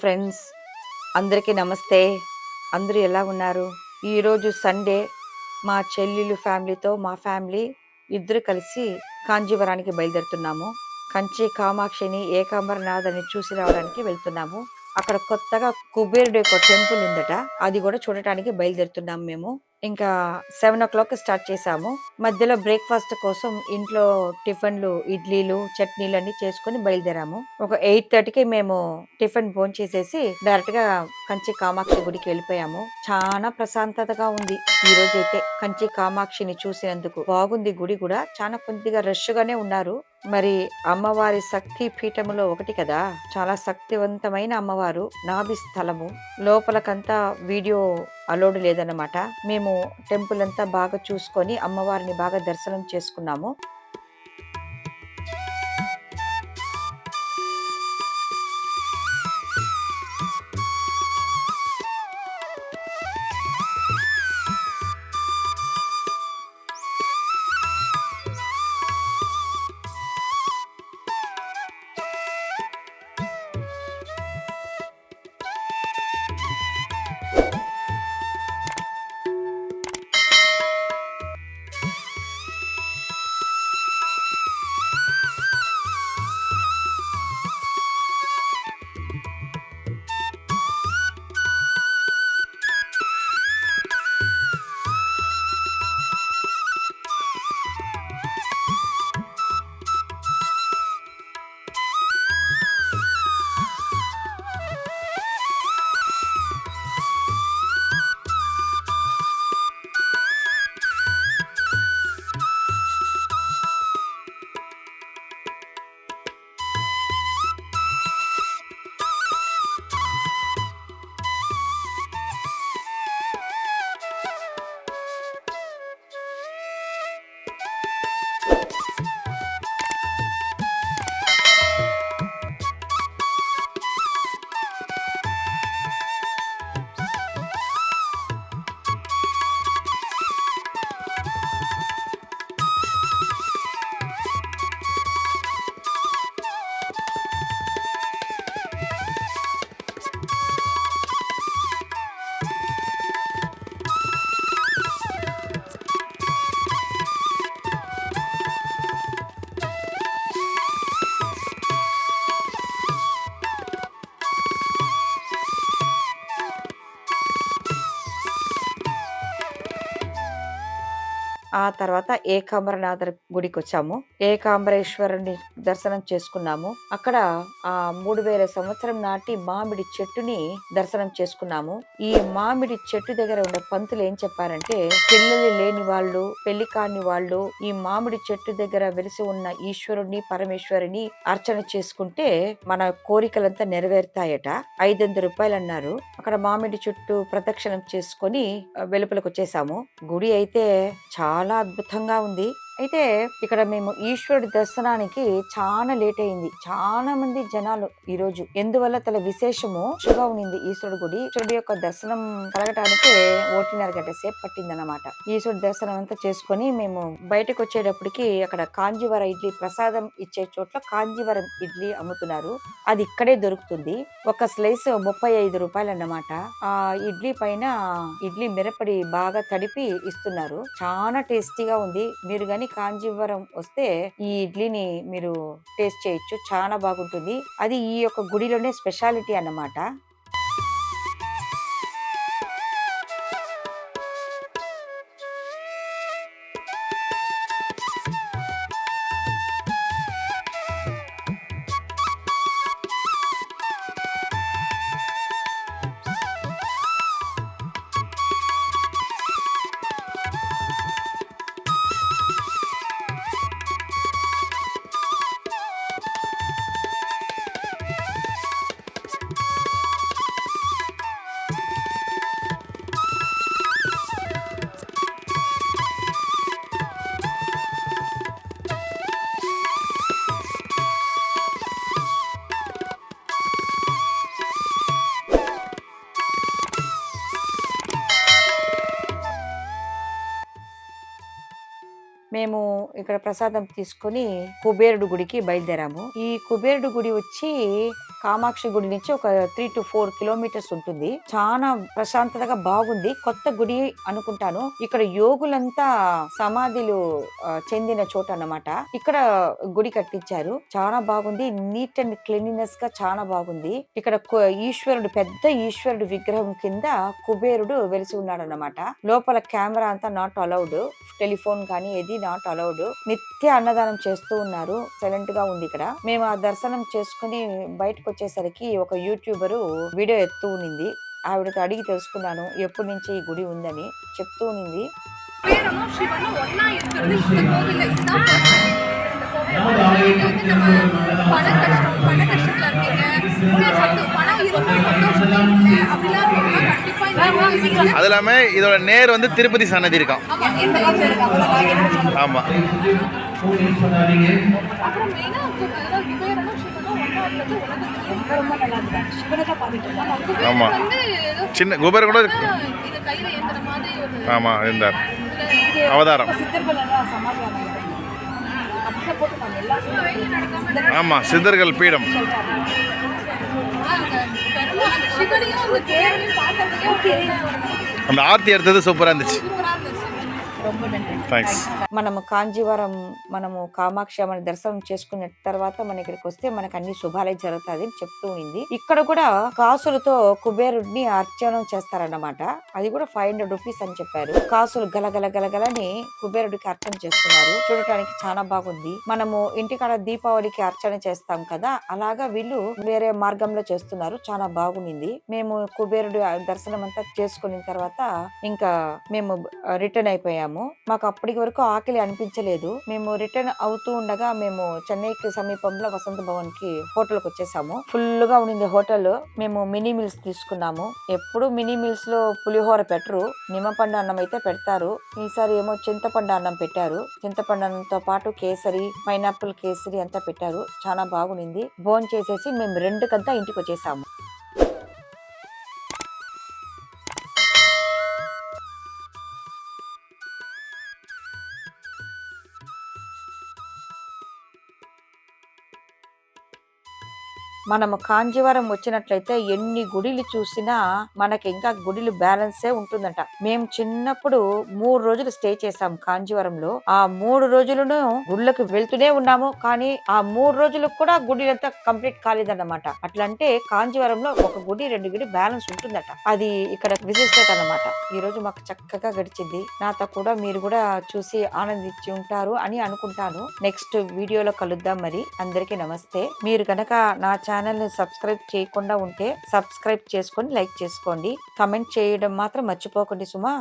Friends అందరికీ నమస్తే. అందరూ ఎలా ఉన్నారు? ఈరోజు సండే. మా చెల్లెలు ఫ్యామిలీతో మా ఫ్యామిలీ ఇద్దరు కలిసి కాంజీవరానికి బయలుదేరుతున్నాము. కంచి కామాక్షిని ఏకాంబరనాథని చూసి రావడానికి వెళ్తున్నాము. అక్కడ కొత్తగా కుబేరుడు యొక్క టెంపుల్ ఉందట. అది కూడా చూడటానికి బయలుదేరుతున్నాము మేము. ఇంకా సెవెన్ ఓ క్లాక్ స్టార్ట్ చేసాము. మధ్యలో బ్రేక్ఫాస్ట్ కోసం ఇంట్లో టిఫిన్లు ఇడ్లీలు చట్నీలు అన్ని చేసుకుని బయలుదేరాము. ఒక ఎయిట్ థర్టీకి మేము టిఫిన్ భోన్ చేసేసి డైరెక్ట్గా కంచి కామాక్షి గుడికి వెళ్ళిపోయాము. చాలా ప్రశాంతతగా ఉంది. ఈ రోజు అయితే కంచి కామాక్షిని చూసినందుకు బాగుంది గుడి కూడా. చాలా కొద్దిగా రష్ గానే ఉన్నారు. మరి అమ్మవారి శక్తి పీఠములో ఒకటి కదా? చాలా శక్తివంతమైన అమ్మవారు నాభి స్థలము. లోపలకంతా వీడియో అలోడ్ లేదన్నమాట. మేము టెంపుల్ అంతా బాగా చూసుకొని అమ్మవారిని బాగా దర్శనం చేసుకున్నాము. ఆ తర్వాత ఏకాంబరనాథ గుడికి వచ్చాము ఏకాంబరేశ్వరుని దర్శనం చేసుకున్నాము. అక్కడ ఆ మూడు వేల సంవత్సరం నాటి మామిడి చెట్టుని దర్శనం చేసుకున్నాము. ఈ మామిడి చెట్టు దగ్గర ఉన్న పంతులు ఏం చెప్పారంటే పిల్లలు లేని వాళ్ళు పెళ్ళి కాని వాళ్ళు ఈ మామిడి చెట్టు దగ్గర వెలిసి ఉన్న ఈశ్వరుణ్ణి పరమేశ్వరుని అర్చన చేసుకుంటే మన కోరికలంతా నెరవేరుతాయట. ఐదు వందల రూపాయలు అన్నారు అక్కడ మామిడి చుట్టూ ప్రదక్షిణం చేసుకొని వెలుపలకు వచ్చేసాము. గుడి అయితే చాలా చాలా అద్భుతంగా ఉంది. అయితే ఇక్కడ మేము ఈశ్వరుడి దర్శనానికి చాలా లేట్ అయింది. చాలా మంది జనాలు ఈ రోజు. ఎందువల్ల తల విశేషము? గా ఉన్నింది ఈశ్వరుడు గుడి. ఈశ్వరుడు యొక్క దర్శనం కలగటానికి ఒకటిన్నర గంట సేపు పట్టిందన్నమాట. ఈశ్వరుడు దర్శనం అంతా చేసుకొని మేము బయటకు వచ్చేటప్పటికి అక్కడ కాంజీవర ఇడ్లీ ప్రసాదం ఇచ్చే చోట్ల కాంజీవరం ఇడ్లీ అమ్ముతున్నారు. అది ఇక్కడే దొరుకుతుంది. ఒక స్లైస్ ముప్పై ఐదు రూపాయలు అన్నమాట ఆ ఇడ్లీ పైన ఇడ్లీ మిరపడి బాగా తడిపి ఇస్తున్నారు. చాలా టేస్టీగా ఉంది. మీరు గాని కాంజీవరం వస్తే ఈ ఇడ్లీని మీరు టేస్ట్ చేయొచ్చు. చాలా బాగుంటుంది. అది ఈ యొక్క గుడిలోనే స్పెషాలిటీ అన్నమాట. మేము ఇక్కడ ప్రసాదం తీసుకొని కుబేరుడు గుడికి బయలుదేరాము. ఈ కుబేరుడు గుడి వచ్చి కామాక్షి గుడి నుంచి ఒక త్రీ టు ఫోర్ కిలోమీటర్స్ ఉంటుంది. చాలా ప్రశాంతతగా బాగుంది. కొత్త గుడి అనుకుంటాను. ఇక్కడ యోగులంతా సమాధులు చెందిన చోట అన్నమాట. ఇక్కడ గుడి కట్టించారు. చాలా బాగుంది. నీట్ అండ్ క్లీనినెస్గా చాలా బాగుంది. ఇక్కడ ఈశ్వరుడు పెద్ద ఈశ్వరుడు విగ్రహం కింద కుబేరుడు వెలిసి ఉన్నాడు అన్నమాట లోపల కెమెరా అంతా నాట్ అలౌడ్. టెలిఫోన్ కానీ ఏది నాట్ అలౌడ్. నిత్య అన్నదానం చేస్తూ ఉన్నారు. సైలెంట్గా ఉంది ఇక్కడ. మేము ఆ దర్శనం చేసుకుని బయటకు వచ్చేసరికి ఒక యూట్యూబరు వీడియో ఎత్తూ ఉన్నింది ఆవిడతో అడిగి తెలుసుకున్నాను ఎప్పటి నుంచి ఈ గుడి ఉందని చెప్తూ ఉన్నింది குபேரனும் சிவனும் ஒண்ணா இருக்கிறது இந்த கோவில்ல இதுதான் first time. இந்த கோவில்ல இது வந்து நம்ம பண கஷ்டம் பண கஷ்டத்துல இருக்கீங்க உள்ள சந்தோ- பணம் இருக்கும் சந்தோஷமே இல்லை அப்படிலாம் இருக்கீங்கன்னா கண்டிப்பா இந்த கோவிலுக்கு அது இல்லாமல் இதோட நேர் வந்து திருப்பதி சன்னதி இருக்கான் ஆமா இந்த இந்த ஆமாம் சின்ன குபேர் கூட ஆமாம் இருந்தார். அவதாரம். ஆமாம் சித்தர்கள் பீடம். அந்த ஆர்த்தி எடுத்தது சூப்பராக இருந்துச்சு. మనము కాంజీవరం మనము కామాక్షి అమ్మని దర్శనం చేసుకున్న తర్వాత మన ఇక్కడికి వస్తే మనకు అన్ని శుభాలే జరుగుతుంది అని చెప్తూ ఉంది. ఇక్కడ కూడా కాసులతో కుబేరుడిని అర్చనం చేస్తారన్నమాట. అది కూడా ఫైవ్ హండ్రెడ్ రూపీస్ అని చెప్పారు. కాసులు గలగల గలగలని కుబేరుడికి అర్చన చేస్తున్నారు. చూడటానికి చాలా బాగుంది. మనము ఇంటికాడ దీపావళికి అర్చన చేస్తాం కదా అలాగా వీళ్ళు వేరే మార్గంలో చేస్తున్నారు. చాలా బాగుంది. మేము కుబేరుడి దర్శనం అంతా చేసుకున్న తర్వాత ఇంకా మేము రిటర్న్ అయిపోయాము. మాకు అప్పటికి వరకు ఆకలి అనిపించలేదు. మేము రిటర్న్ అవుతూ ఉండగా మేము చెన్నైకి సమీపంలో వసంత భవన్కి హోటల్కి వచ్చేసాము. ఫుల్గా ఉండింది హోటల్. మేము మినీ మీల్స్ తీసుకున్నాము. ఎప్పుడు మినీ మీల్స్లో పులిహోర పెట్టరు. నిమ్మపండు అన్నం అయితే పెడతారు. ఈసారి ఏమో చింతపండు అన్నం పెట్టారు. చింతపండు అన్నంతో పాటు కేసరి పైనాపిల్ కేసరి అంతా పెట్టారు. చాలా బాగుంది భోజనం చేసేసి మేము రెండుకంతా ఇంటికి వచ్చేసాము. మనము కాంజీవరం వచ్చినట్లయితే ఎన్ని గుడిలు చూసినా మనకి ఇంకా గుడిలు బ్యాలెన్సే ఉంటుందంట. మేము చిన్నప్పుడు మూడు రోజులు స్టే చేసాం కాంజీవరంలో. ఆ మూడు రోజులను గుళ్ళకి వెళ్తూనే ఉన్నాము. కానీ ఆ మూడు రోజులకు కూడా గుడి అంతా కంప్లీట్ కాలేదన్నమాట. అట్లా అంటే కాంజీవరంలో ఒక గుడి రెండు గుడి బ్యాలెన్స్ ఉంటుందట. అది ఇక్కడ విశిష్టత అనమాట ఈ రోజు మాకు చక్కగా గడిచింది. నాతో కూడా మీరు కూడా చూసి ఆనందించి ఉంటారు అని అనుకుంటాను. నెక్స్ట్ వీడియోలో కలుద్దాం మరి. అందరికీ నమస్తే. మీరు కనుక నా ఛానల్ ని సబ్స్క్రైబ్ చేయకుండా ఉంటే సబ్స్క్రైబ్ చేసుకొని లైక్ చేసుకోండి. కమెంట్ చేయడం మాత్రం మర్చిపోకండి సుమా.